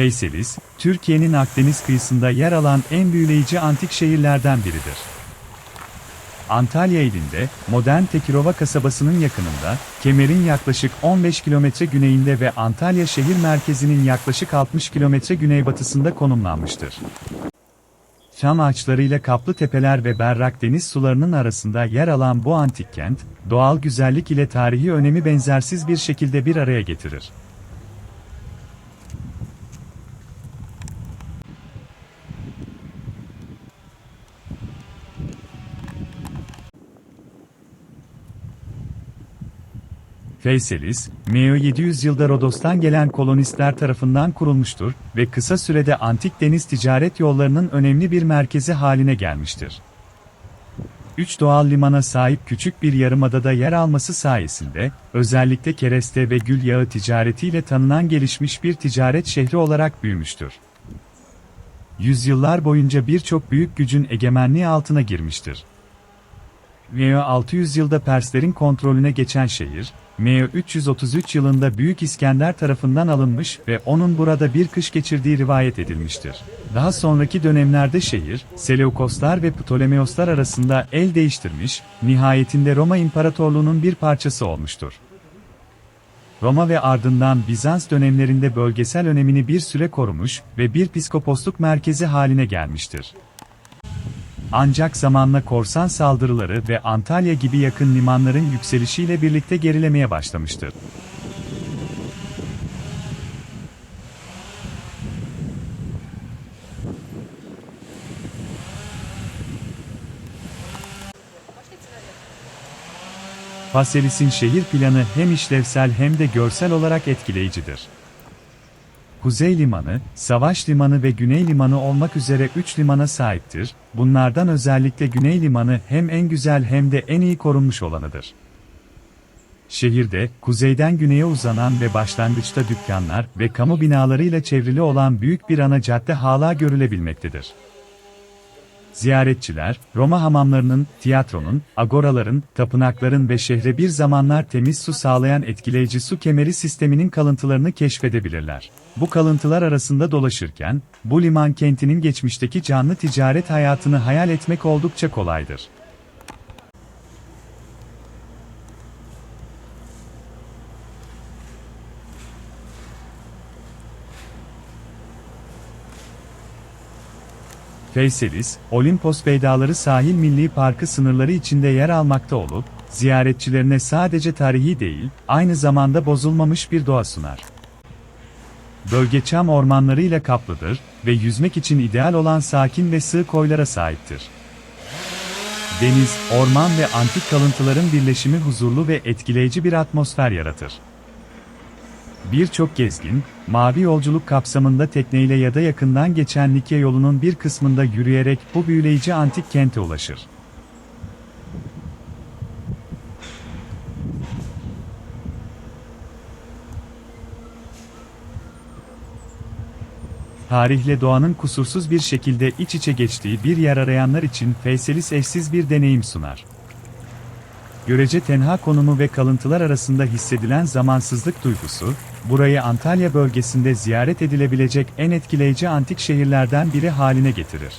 Feyselis, Türkiye'nin Akdeniz kıyısında yer alan en büyüleyici antik şehirlerden biridir. Antalya ilinde, modern Tekirova kasabasının yakınında, Kemer'in yaklaşık 15 kilometre güneyinde ve Antalya şehir merkezinin yaklaşık 60 kilometre güneybatısında konumlanmıştır. Çam ağaçlarıyla kaplı tepeler ve berrak deniz sularının arasında yer alan bu antik kent, doğal güzellik ile tarihi önemi benzersiz bir şekilde bir araya getirir. Feyselis, Meo 700 yılda Rodos'tan gelen kolonistler tarafından kurulmuştur ve kısa sürede antik deniz ticaret yollarının önemli bir merkezi haline gelmiştir. Üç doğal limana sahip küçük bir yarımadada yer alması sayesinde, özellikle kereste ve gül yağı ticaretiyle tanınan gelişmiş bir ticaret şehri olarak büyümüştür. Yüzyıllar boyunca birçok büyük gücün egemenliği altına girmiştir. Meo 600 yılda Perslerin kontrolüne geçen şehir, Meo 333 yılında Büyük İskender tarafından alınmış ve onun burada bir kış geçirdiği rivayet edilmiştir. Daha sonraki dönemlerde şehir, Seleukoslar ve Ptolemeoslar arasında el değiştirmiş, nihayetinde Roma İmparatorluğu'nun bir parçası olmuştur. Roma ve ardından Bizans dönemlerinde bölgesel önemini bir süre korumuş ve bir piskoposluk merkezi haline gelmiştir. Ancak zamanla korsan saldırıları ve Antalya gibi yakın limanların yükselişiyle birlikte gerilemeye başlamıştır. Faselis'in şehir planı hem işlevsel hem de görsel olarak etkileyicidir. Kuzey Limanı, Savaş Limanı ve Güney Limanı olmak üzere 3 limana sahiptir. Bunlardan özellikle Güney Limanı hem en güzel hem de en iyi korunmuş olanıdır. Şehirde, kuzeyden güneye uzanan ve başlangıçta dükkanlar ve kamu binalarıyla çevrili olan büyük bir ana cadde hala görülebilmektedir. Ziyaretçiler, Roma hamamlarının, tiyatronun, agoraların, tapınakların ve şehre bir zamanlar temiz su sağlayan etkileyici su kemeri sisteminin kalıntılarını keşfedebilirler. Bu kalıntılar arasında dolaşırken, bu liman kentinin geçmişteki canlı ticaret hayatını hayal etmek oldukça kolaydır. Feyselis, Olimpos Beydaları Sahil Milli Parkı sınırları içinde yer almakta olup, ziyaretçilerine sadece tarihi değil, aynı zamanda bozulmamış bir doğa sunar. Bölge çam ormanlarıyla kaplıdır ve yüzmek için ideal olan sakin ve sığ koylara sahiptir. Deniz, orman ve antik kalıntıların birleşimi huzurlu ve etkileyici bir atmosfer yaratır. Birçok gezgin, mavi yolculuk kapsamında tekneyle ya da yakından geçen Likya yolunun bir kısmında yürüyerek bu büyüleyici antik kente ulaşır. Tarihle doğanın kusursuz bir şekilde iç içe geçtiği bir yer arayanlar için Feyselis eşsiz bir deneyim sunar. Görece tenha konumu ve kalıntılar arasında hissedilen zamansızlık duygusu, burayı Antalya bölgesinde ziyaret edilebilecek en etkileyici antik şehirlerden biri haline getirir.